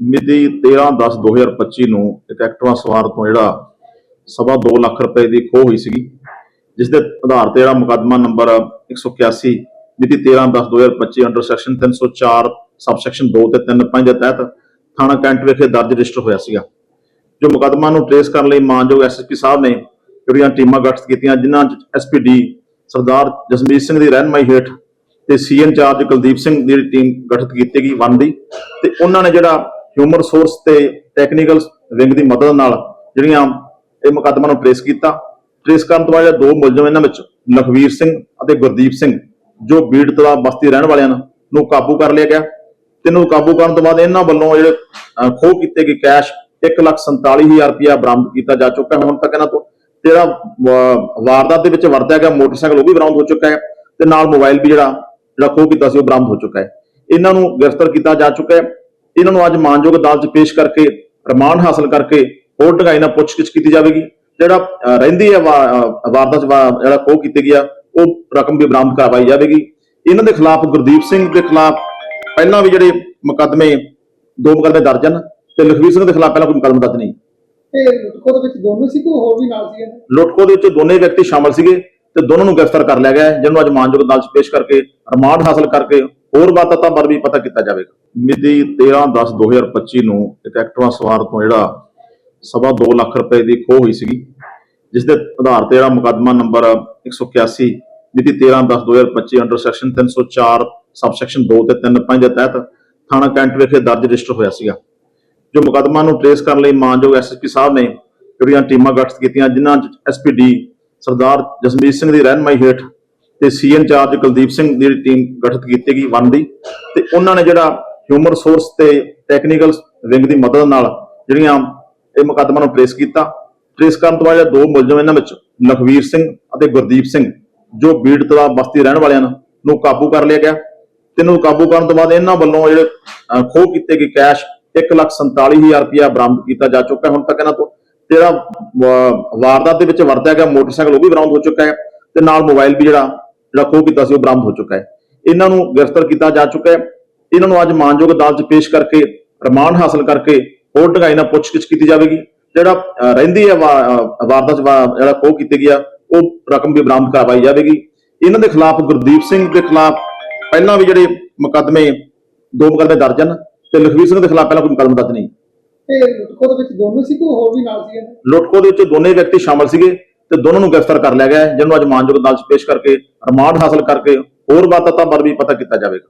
ਮਿਤੀ 13/10/2025 ਨੂੰ ਇੱਕ ਐਕਟਿਵਾ ਸਵਾਰ ਤੋਂ ਜਿਹੜਾ ਸਵਾ ਦੋ ਲੱਖ ਰੁਪਏ ਦੀ ਖੋਹ ਹੋਈ ਸੀਗੀ, ਜਿਸ ਦੇ ਆਧਾਰ ਤੇ ਜਿਹੜਾ ਮੁਕੱਦਮਾ ਨੰਬਰ 181 ਮਿਤੀ 13/10/2025 ਅੰਡਰ ਸੈਕਸ਼ਨ 304 ਸਬਸੈਕਸ਼ਨ 2 ਤੇ 3 5 ਦੇ ਤਹਿਤ ਥਾਣਾ ਕੈਂਟ ਵਿਖੇ ਦਰਜ ਰਜਿਸਟਰ ਹੋਇਆ ਸੀਗਾ। ਜੋ ਮੁਕੱਦਮਾ ਨੂੰ ਟ੍ਰੇਸ ਕਰਨ ਲਈ ਮਾਨਯੋਗ ਐਸਐਸਪੀ ਸਾਹਿਬ ਨੇ ਜਿਹੜੀਆਂ ਟੀਮਾਂ ਗਠਿਤ ਕੀਤੀਆਂ, ਜਿਨ੍ਹਾਂ ਚ ਐਸਪੀਡੀ ਸਰਦਾਰ ਜਸਮੀਤ ਸਿੰਘ ਦੀ ਰਹਿਨਮਾਈ ਹੇਠ ਤੇ ਸੀ ਇੰਚਾਰਜ ਕੁਲਦੀਪ ਸਿੰਘ ਦੀ ਟੀਮ ਗਠਿਤ ਕੀਤੀ ਗਈ ਵਨ ਦੀ, ਤੇ ਉਹਨਾਂ ਨੇ ਜਿਹੜਾ ਹਿਊਮਨ ਰਿਸੋਰਸ ਤੇ ਟੈਕਨੀਕਲ ਵਿੰਗ ਦੀ ਮਦਦ ਨਾਲ ਜਿਹੜੀਆਂ ਇਹ ਮੁਕੱਦਮਾ ਨੂੰ ਟ੍ਰੇਸ ਕੀਤਾ। ਟ੍ਰੇਸ ਕਰਨ ਤੋਂ ਬਾਅਦ ਦੋ ਮੁਲਜ਼ਮ ਇਹਨਾਂ ਵਿੱਚ ਲਖਵੀਰ ਸਿੰਘ ਅਤੇ ਗੁਰਦੀਪ ਸਿੰਘ, ਜੋ ਬੀੜ ਤਲਾ ਬਸਤੀ ਰਹਿਣ ਵਾਲਿਆਂ ਨੂੰ ਨੂੰ ਕਾਬੂ ਕਰ ਲਿਆ ਗਿਆ। ਤੇ ਕਾਬੂ ਕਰਨ ਤੋਂ ਬਾਅਦ ਇਹਨਾਂ ਵੱਲੋਂ ਜਿਹੜੇ ਖੋਹ ਕੀਤੇ ਗਏ ਕੈਸ਼ 147000 ਰੁਪਇਆ ਬਰਾਮਦ ਕੀਤਾ ਜਾ ਚੁੱਕਾ ਹੈ। ਹੁਣ ਤੱਕ ਇਹਨਾਂ ਤੋਂ ਜਿਹੜਾ ਵਾਰਦਾਤ ਦੇ ਵਿੱਚ ਵਰਤਿਆ ਗਿਆ, ਮੋਟਰਸਾਈਕਲ ਉਹ ਵੀ ਬਰਾਮਦ ਹੋ ਚੁੱਕਾ ਹੈ ਤੇ ਨਾਲ ਮੋਬਾਈਲ ਵੀ ਜਿਹੜਾ ਜਿਹੜਾ ਖੋਹ ਕੀਤਾ ਸੀ ਉਹ ਬਰਾਮਦ ਹੋ ਚੁੱਕਾ ਹੈ। ਇਹਨਾਂ ਨੂੰ ਗ੍ਰਿਫਤਾਰ ਕੀਤਾ ਜਾ ਚੁੱਕਾ ਹੈ। ਇਹਨਾਂ ਨੂੰ ਅੱਜ ਮਾਨਯੋਗ ਅਦਾਲਤ 'ਚ ਪੇਸ਼ ਕਰਕੇ ਰਿਮਾਂਡ ਹਾਸਲ ਕਰਕੇ ਹੋਰ ਢੰਗਾਈ ਨਾਲ ਪੁੱਛਗਿੱਛ ਕੀਤੀ ਜਾਵੇਗੀ। ਜਿਹੜਾ ਰਹਿੰਦੀ ਹੈ ਵਾਰਦਾਤ ਜਿਹੜਾ ਖੋਹ ਕੀਤੀ ਗਿਆ ਉਹ ਰਕਮ ਵੀ ਬਰਾਮਦ ਕਰਵਾਈ ਜਾਵੇਗੀ। ਇਹਨਾਂ ਦੇ ਖਿਲਾਫ ਗੁਰਦੀਪ ਸਿੰਘ ਦੇ ਖਿਲਾਫ ਪਹਿਲਾਂ ਵੀ ਜਿਹੜੇ ਮੁਕੱਦਮੇ ਦੋ ਮੁਕੱਦਮੇ ਦਰਜ ਹਨ ਤੇ ਲਖਵੀਰ ਸਿੰਘ ਦੇ ਖਿਲਾਫ ਪਹਿਲਾਂ ਕੋਈ ਮੁਕੱਦਮਾ ਦਰਜ ਨਹੀਂ। ਤੇ ਲੁੱਟਖੋ ਦੇ ਵਿੱਚ ਦੋਨੋਂ ਸੀ ਕੋਈ ਹੋਰ ਵੀ ਨਾਲ ਸੀ? ਲੁੱਟਖੋ ਦੇ ਵਿੱਚ ਦੋਨੇ ਵਿਅਕਤੀ ਸ਼ਾਮਲ ਸੀਗੇ। ਤੇ ਦੋਨਾਂ ਨੂੰ ਗ੍ਰਿਫਤਾਰ ਕਰ ਲਿਆ ਗਿਆ ਜਿਹਨੂੰ ਅੱਜ ਮਾਨਯੋਗ ਅਦਾਲਤ 'ਚ ਪੇਸ਼ ਕਰਕੇ ਰਿਮਾਂਡ ਹਾਸਲ ਕਰਕੇ ਹੋਰ ਵਾਰਦਾਤਾਂ ਬਾਰੇ ਵੀ ਪਤਾ ਕੀਤਾ ਜਾਵੇਗਾ। ਮਿਤੀ 13/10/2025 ਨੂੰ ਇੱਕ ਐਕਟਿਵਾ ਸਵਾਰ ਤੋਂ ਜਿਹੜਾ ਸਵਾ ਦੋ ਲੱਖ ਰੁਪਏ ਦੀ ਖੋਹ ਹੋਈ ਸੀਗੀ, ਜਿਸ ਦੇ ਆਧਾਰ ਤੇ ਜਿਹੜਾ ਮੁਕੱਦਮਾ ਨੰਬਰ 181 ਮਿਤੀ 13/10/2025 ਅੰਡਰ ਸੈਕਸ਼ਨ 304 ਸਬਸੈਕਸ਼ਨ 2 ਤੇ 3 5 ਦੇ ਤਹਿਤ ਥਾਣਾ ਕੈਂਟ ਵਿਖੇ ਦਰਜ ਰਜਿਸਟਰ ਹੋਇਆ ਸੀਗਾ। ਜੋ ਮੁਕੱਦਮਾ ਨੂੰ ਟ੍ਰੇਸ ਕਰਨ ਲਈ ਮਾਨਯੋਗ ਐਸਐਸਪੀ ਸਾਹਿਬ ਨੇ ਜਿਹੜੀਆਂ ਟੀਮਾਂ ਗਠਿਤ ਕੀਤੀਆਂ, ਜਿਨ੍ਹਾਂ ਚ ਐਸਪੀਡੀ ਸਰਦਾਰ ਜਸਮੀਤ ਸਿੰਘ ਦੀ ਰਹਿਨਮਾਈ ਹੇਠ ਤੇ ਸੀ ਇੰਚਾਰਜ ਕੁਲਦੀਪ ਸਿੰਘ ਦੀ ਟੀਮ ਗਠਿਤ ਕੀਤੀ ਗਈ ਵਨ ਦੀ ਤੇ ਉਹਨਾਂ ਨੇ ਜਿਹੜਾ ਹਿਊਮਨ ਰਿਸੋਰਸ ਤੇ ਟੈਕਨੀਕਲ ਵਿੰਗ ਦੀ ਮਦਦ ਨਾਲ ਜਿਹੜੀਆਂ ਇਹ ਮੁਕੱਦਮਾ ਨੂੰ ਟ੍ਰੇਸ ਕੀਤਾ, ਟ੍ਰੇਸ ਕਰਨ ਤੋਂ ਬਾਅਦ ਦੋ ਮੁਲਜ਼ਮ ਇਹਨਾਂ ਵਿੱਚ ਲਖਵੀਰ ਸਿੰਘ ਅਤੇ ਗੁਰਦੀਪ ਸਿੰਘ, ਜੋ ਬੀੜ ਤਲਾ ਬਸਤੀ ਰਹਿਣ ਵਾਲਿਆਂ ਨੂੰ ਨੂੰ ਕਾਬੂ ਕਰ ਲਿਆ ਗਿਆ ਤੇ ਕਾਬੂ ਕਰਨ ਤੋਂ ਬਾਅਦ ਇਹਨਾਂ ਵੱਲੋਂ ਜਿਹੜੇ ਖੋਹ ਕੀਤੇ ਗਏ ਕੈਸ਼ 147000 ਰੁਪਇਆ ਬਰਾਮਦ ਕੀਤਾ ਜਾ ਚੁੱਕਾ ਹੁਣ ਤੱਕ ਇਹਨਾਂ ਤੋਂ ਜਿਹੜਾ ਵਾਰਦਾਤ ਦੇ ਵਿੱਚ ਵਰਤਿਆ ਗਿਆ ਮੋਟਰਸਾਈਕਲ ਉਹ ਵੀ ਬਰਾਮਦ ਹੋ ਚੁੱਕਾ ਹੈ ਤੇ ਨਾਲ ਮੋਬਾਈਲ ਵੀ ਜਿਹੜਾ ਜਿਹੜਾ ਖੋਹ ਕੀਤਾ ਸੀ ਉਹ ਬਰਾਮਦ ਹੋ ਚੁੱਕਾ ਹੈ। ਇਹਨਾਂ ਨੂੰ ਗ੍ਰਿਫਤਾਰ ਕੀਤਾ ਜਾ ਚੁੱਕਾ ਹੈ। ਇਹਨਾਂ ਨੂੰ ਅੱਜ ਮਾਨਯੋਗ ਅਦਾਲਤ 'ਚ ਪੇਸ਼ ਕਰਕੇ ਰਿਮਾਂਡ ਹਾਸਲ ਕਰਕੇ ਹੋਰ ਢੰਗਾਈ ਨਾਲ ਪੁੱਛਗਿੱਛ ਕੀਤੀ ਜਾਵੇਗੀ। ਜਿਹੜਾ ਰਹਿੰਦੀ ਹੈ ਵਾ- ਵਾਰਦਾਤ ਵਾ- ਜਿਹੜਾ ਖੋਹ ਕੀਤੀ ਗਿਆ ਉਹ ਰਕਮ ਵੀ ਬਰਾਮਦ ਕਰਵਾਈ ਜਾਵੇਗੀ। ਇਹਨਾਂ ਦੇ ਖਿਲਾਫ ਗੁਰਦੀਪ ਸਿੰਘ ਦੇ ਖਿਲਾਫ ਪਹਿਲਾਂ ਵੀ ਜਿਹੜੇ ਮੁਕੱਦਮੇ ਦੋ ਮੁਕੱਦਮੇ ਦਰਜ ਹਨ ਤੇ ਲਖਵੀਰ ਸਿੰਘ ਦੇ ਖਿਲਾਫ ਪਹਿਲਾਂ ਕੋਈ ਮੁਕੱਦਮਾ ਦਰਜ ਨਹੀਂ। ਤੇ ਲੁੱਟਖੋ ਦੇ ਵਿੱਚ ਦੋਨੋਂ ਸੀ ਕੋਈ ਹੋਰ ਵੀ ਨਾਲ ਸੀ ਲੁੱਟਖੋ ਦੇ ਵਿੱਚ ਦੋਨੇ ਵਿਅਕਤੀ ਸ਼ਾਮਲ ਸੀਗੇ ਤੇ ਦੋਨਾਂ ਨੂੰ ਗ੍ਰਿਫਤਾਰ ਕਰ ਲਿਆ ਗਿਆ ਹੈ, ਜਿਹਨੂੰ ਅੱਜ ਮਾਨਯੋਗ ਅਦਾਲਤ 'ਚ ਪੇਸ਼ ਕਰਕੇ ਰਿਮਾਂਡ ਹਾਸਲ ਕਰਕੇ ਹੋਰ ਵਾਰਦਾਤਾਂ ਬਾਰੇ ਵੀ ਪਤਾ ਕੀਤਾ ਜਾਵੇਗਾ।